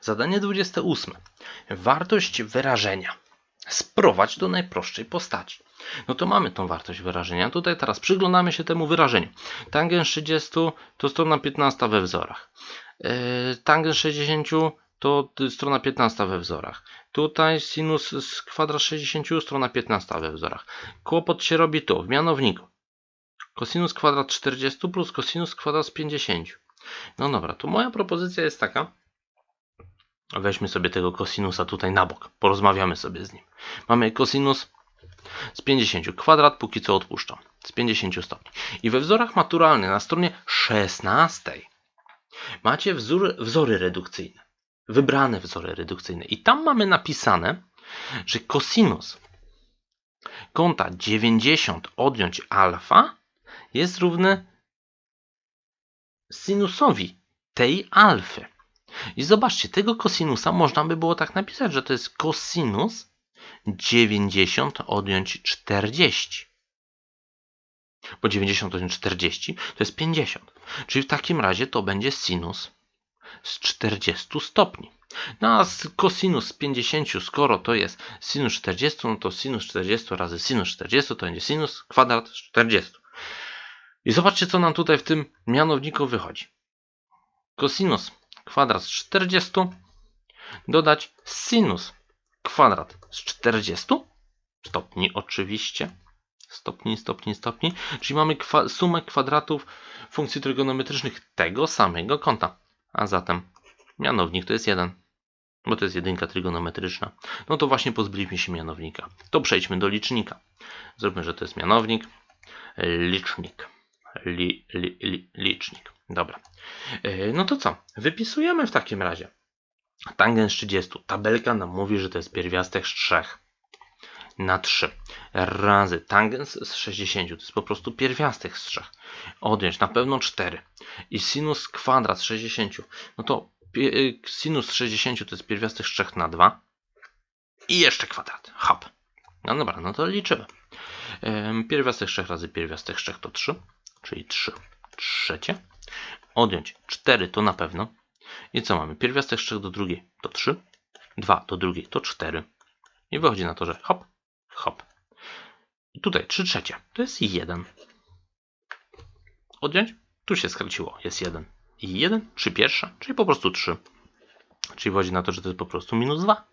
Zadanie 28. Wartość wyrażenia. Sprowadź do najprostszej postaci. No to mamy tą wartość wyrażenia. Tutaj teraz przyglądamy się temu wyrażeniu. Tangens 30 to strona 15 we wzorach. Yy, Tangens 60 to strona 15 we wzorach. Tutaj sinus z kwadrat 60 strona 15 we wzorach. Kłopot się robi tu, w mianowniku. Kosinus kwadrat 40 plus kosinus kwadrat z 50. No dobra, to moja propozycja jest taka. Weźmy sobie tego kosinusa tutaj na bok. Porozmawiamy sobie z nim. Mamy kosinus z 50. Kwadrat póki co odpuszczam. Z 50 stopni. I we wzorach maturalnych na stronie 16 macie wzór, wzory redukcyjne. Wybrane wzory redukcyjne. I tam mamy napisane, że kosinus kąta 90 odjąć alfa jest równy sinusowi tej alfy. I zobaczcie, tego kosinusa można by było tak napisać, że to jest kosinus 90 odjąć 40. Bo 90 odjąć 40 to jest 50. Czyli w takim razie to będzie sinus z 40 stopni. No a kosinus z 50, skoro to jest sinus 40, no to sinus 40 razy sinus 40 to będzie sinus kwadrat z 40. I zobaczcie, co nam tutaj w tym mianowniku wychodzi. Kosinus kwadrat z 40 dodać sinus kwadrat z 40 stopni oczywiście. Stopni, stopni, stopni. Czyli mamy kwa sumę kwadratów funkcji trygonometrycznych tego samego kąta. A zatem mianownik to jest 1. Bo to jest jedynka trygonometryczna. No to właśnie pozbyliśmy się mianownika. To przejdźmy do licznika. Zróbmy, że to jest mianownik. Licznik. Li, li, li, licznik. Dobra. Yy, No to co? Wypisujemy w takim razie. Tangens 30. Tabelka nam mówi, że to jest pierwiastek z 3 na 3 razy tangens z 60. To jest po prostu pierwiastek z 3. Odjąć na pewno 4. I sinus kwadrat z 60. No to y, sinus 60 to jest pierwiastek z 3 na 2. I jeszcze kwadrat. Hop. No dobra, no to liczymy. Ym, Pierwiastek z 3 razy pierwiastek z 3 to 3. Czyli 3 trzecie. Odjąć 4 to na pewno. I co mamy? Pierwiastek z 3 do drugiej to 3. 2 do drugiej to 4. I wychodzi na to, że hop, hop. I tutaj 3 trzecie to jest 1. Odjąć? Tu się skraciło, jest 1. I 1, 3 pierwsze, czyli po prostu 3. Czyli wychodzi na to, że to jest po prostu minus 2.